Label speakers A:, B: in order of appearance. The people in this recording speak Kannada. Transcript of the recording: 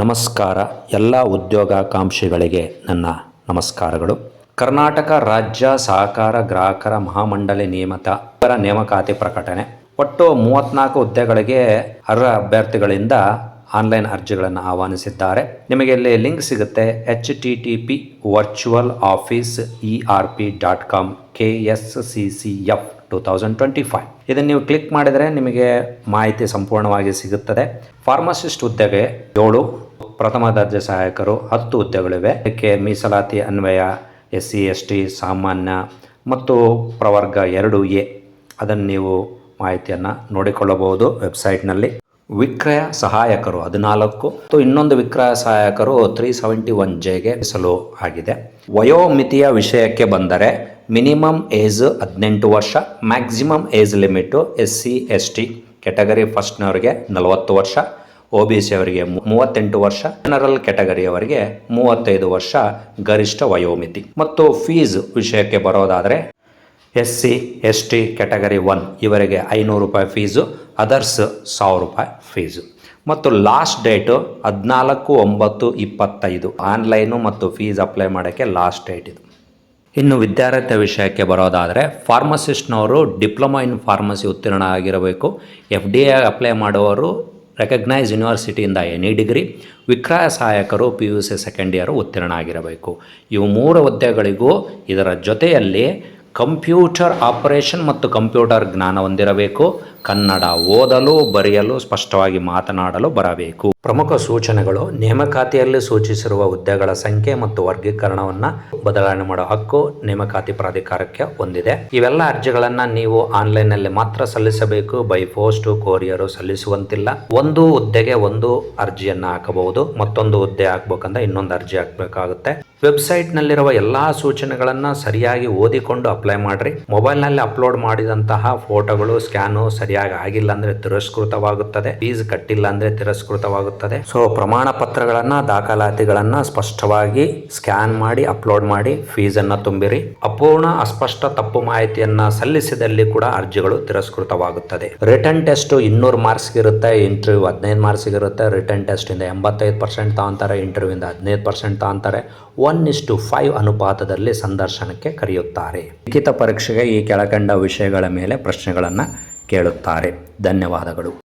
A: ನಮಸ್ಕಾರ. ಎಲ್ಲ ಉದ್ಯೋಗಾಕಾಂಕ್ಷಿಗಳಿಗೆ ನನ್ನ ನಮಸ್ಕಾರಗಳು. ಕರ್ನಾಟಕ ರಾಜ್ಯ ಸಹಕಾರ ಗ್ರಾಹಕರ ಮಹಾಮಂಡಳಿ ನೇಮಕ ಇವರ ನೇಮಕಾತಿ ಪ್ರಕಟಣೆ. ಒಟ್ಟು ಮೂವತ್ನಾಲ್ಕು ಹುದ್ದೆಗಳಿಗೆ ಅರ್ಹ ಅಭ್ಯರ್ಥಿಗಳಿಂದ ಆನ್ಲೈನ್ ಅರ್ಜಿಗಳನ್ನು ಆಹ್ವಾನಿಸಿದ್ದಾರೆ. ನಿಮಗೆ ಇಲ್ಲಿ ಲಿಂಕ್ ಸಿಗುತ್ತೆ. H T T P virtual office E R P dot com K S C C F two thousand twenty five. ಇದನ್ನು ನೀವು ಕ್ಲಿಕ್ ಮಾಡಿದರೆ ನಿಮಗೆ ಮಾಹಿತಿ ಸಂಪೂರ್ಣವಾಗಿ ಸಿಗುತ್ತದೆ. ಫಾರ್ಮಸಿಸ್ಟ್ ಹುದ್ದೆಗೆ ಏಳು ಪ್ರಥಮ ದರ್ಜೆ ಸಹಾಯಕರು ಹತ್ತು ಹುದ್ದೆಗಳಿವೆ. ಇದಕ್ಕೆ ಮೀಸಲಾತಿ ಅನ್ವಯ ಎಸ್ ಸಿ ಎಸ್ ಟಿ ಸಾಮಾನ್ಯ ಮತ್ತು ಪ್ರವರ್ಗ ಎರಡು ಎ. ಅದನ್ನು ನೀವು ಮಾಹಿತಿಯನ್ನು ನೋಡಿಕೊಳ್ಳಬಹುದು ವೆಬ್ಸೈಟ್ನಲ್ಲಿ. ವಿಕ್ರಯ ಸಹಾಯಕರು ಹದಿನಾಲ್ಕು ಮತ್ತು ಇನ್ನೊಂದು ವಿಕ್ರಯ ಸಹಾಯಕರು ತ್ರೀ ಸೆವೆಂಟಿ ಒನ್ ಜೆಗೆ ಮೀಸಲು ಆಗಿದೆ. ವಯೋಮಿತಿಯ ವಿಷಯಕ್ಕೆ ಬಂದರೆ ಮಿನಿಮಮ್ ಏಜ್ ಹದಿನೆಂಟು ವರ್ಷ, maximum age limit S C S T category ಫಸ್ಟ್ನವರಿಗೆ ನಲವತ್ತು ವರ್ಷ ಒ ಬಿ ಸಿ ಅವರಿಗೆ ಮೂವತ್ತೆಂಟು ವರ್ಷ ಜನರಲ್ ಕೆಟಗರಿಯವರಿಗೆ ಮೂವತ್ತೈದು ವರ್ಷ ಗರಿಷ್ಠ ವಯೋಮಿತಿ. ಮತ್ತು ಫೀಸ್ ವಿಷಯಕ್ಕೆ ಬರೋದಾದರೆ S C S T category one ಇವರಿಗೆ ಐನೂರು ರೂಪಾಯಿ ಫೀಸು ಅದರ್ಸ್ ಸಾವಿರ ರೂಪಾಯಿ ಫೀಸು ಮತ್ತು ಲಾಸ್ಟ್ ಡೇಟು ಹದಿನಾಲ್ಕು ಒಂಬತ್ತು ಇಪ್ಪತ್ತೈದು. ಆನ್ಲೈನು ಮತ್ತು ಫೀಸ್ ಅಪ್ಲೈ ಮಾಡೋಕ್ಕೆ ಲಾಸ್ಟ್ ಡೇಟ್ ಇದು. ಇನ್ನು ವಿದ್ಯಾರ್ಥಿ ವಿಷಯಕ್ಕೆ ಬರೋದಾದರೆ ಫಾರ್ಮಸಿಸ್ಟ್ನವರು ಡಿಪ್ಲೊಮಾ ಇನ್ ಫಾರ್ಮಸಿ ಉತ್ತೀರ್ಣ ಆಗಿರಬೇಕು. ಎಫ್ ಡಿ ಎ ಅಪ್ಲೈ ಮಾಡುವವರು ರೆಕಗ್ನೈಸ್ ಯೂನಿವರ್ಸಿಟಿಯಿಂದ ಎನಿ ಡಿಗ್ರಿ ವಿಕ್ರಯ ಸಹಾಯಕರು P U C second year ಉತ್ತೀರ್ಣ ಆಗಿರಬೇಕು ಇವು ಮೂರು ಹುದ್ದೆಗಳಿಗೂ ಇದರ ಜೊತೆಯಲ್ಲಿ ಕಂಪ್ಯೂಟರ್ ಆಪರೇಷನ್ ಮತ್ತು ಕಂಪ್ಯೂಟರ್ ಜ್ಞಾನ ಹೊಂದಿರಬೇಕು. ಕನ್ನಡ ಓದಲು, ಬರೆಯಲು, ಸ್ಪಷ್ಟವಾಗಿ ಮಾತನಾಡಲು ಬರಬೇಕು. ಪ್ರಮುಖ ಸೂಚನೆಗಳು ನೇಮಕಾತಿಯಲ್ಲಿ ಸೂಚಿಸಿರುವ ಹುದ್ದೆಗಳ ಸಂಖ್ಯೆ ಮತ್ತು ವರ್ಗೀಕರಣವನ್ನು ಬದಲಾವಣೆ ಮಾಡುವ ಹಕ್ಕು ನೇಮಕಾತಿ ಪ್ರಾಧಿಕಾರಕ್ಕೆ ಹೊಂದಿದೆ. ಇವೆಲ್ಲ ಅರ್ಜಿಗಳನ್ನು ನೀವು ಆನ್ಲೈನ್ನಲ್ಲಿ ಮಾತ್ರ ಸಲ್ಲಿಸಬೇಕು. ಬೈ ಪೋಸ್ಟ್, ಕೊರಿಯರು ಸಲ್ಲಿಸುವಂತಿಲ್ಲ. ಒಂದು ಹುದ್ದೆಗೆ ಒಂದು ಅರ್ಜಿಯನ್ನು ಹಾಕಬಹುದು. ಮತ್ತೊಂದು ಹುದ್ದೆ ಹಾಕ್ಬೇಕಂದ್ರೆ ಇನ್ನೊಂದು ಅರ್ಜಿ ಹಾಕಬೇಕಾಗುತ್ತೆ. ವೆಬ್ಸೈಟ್ನಲ್ಲಿರುವ ಎಲ್ಲ ಸೂಚನೆಗಳನ್ನು ಸರಿಯಾಗಿ ಓದಿಕೊಂಡು ಅಪ್ಲೈ ಮಾಡಿರಿ. ಮೊಬೈಲ್ನಲ್ಲಿ ಅಪ್ಲೋಡ್ ಮಾಡಿದಂತಹ ಫೋಟೋಗಳು, ಸ್ಕ್ಯಾನು ಸರಿಯಾಗಿ ಆಗಿಲ್ಲ ಅಂದರೆ ತಿರಸ್ಕೃತವಾಗುತ್ತದೆ. ಫೀಸ್ ಕಟ್ಟಿಲ್ಲ ಅಂದರೆ ತಿರಸ್ಕೃತವಾಗುತ್ತದೆ. ಸೊ ಪ್ರಮಾಣ ಪತ್ರಗಳನ್ನು, ದಾಖಲಾತಿಗಳನ್ನು ಸ್ಪಷ್ಟವಾಗಿ ಸ್ಕ್ಯಾನ್ ಮಾಡಿ, ಅಪ್ಲೋಡ್ ಮಾಡಿ ಫೀಸನ್ನು ತುಂಬಿರಿ. ಅಪೂರ್ಣ ಅಸ್ಪಷ್ಟ ತಪ್ಪು ಮಾಹಿತಿಯನ್ನು ಸಲ್ಲಿಸಿದಲ್ಲಿ ಕೂಡ ಅರ್ಜಿಗಳು ತಿರಸ್ಕೃತವಾಗುತ್ತದೆ. ರಿಟರ್ನ್ ಟೆಸ್ಟ್ ಇನ್ನೂರು ಮಾರ್ಕ್ಸ್ ಇರುತ್ತೆ ಇಂಟರ್ವ್ಯೂ ಹದಿನೈದು ಮಾರ್ಕ್ಸ್ ಇರುತ್ತೆ. ರಿಟರ್ನ್ ಟೆಸ್ಟ್ ಇಂದ ಎಂಬತ್ತೈದು ಪರ್ಸೆಂಟ್ ತಗೊಂತಾರೆ ಇಂಟರ್ವ್ಯೂ ಇಂದ ಹದಿನೈದು ಪರ್ಸೆಂಟ್ ತಗೊಂತಾರೆ. ಒನ್ ಇಸ್ಟು ಫೈವ್ ಅನುಪಾತದಲ್ಲಿ ಸಂದರ್ಶನಕ್ಕೆ ಕರೆಯುತ್ತಾರೆ. ಲಿಖಿತ ಪರೀಕ್ಷೆಗೆ ಈ ಕೆಳಕಂಡ ವಿಷಯಗಳ ಮೇಲೆ ಪ್ರಶ್ನೆಗಳನ್ನು ಕೇಳುತ್ತಾರೆ. ಧನ್ಯವಾದಗಳು.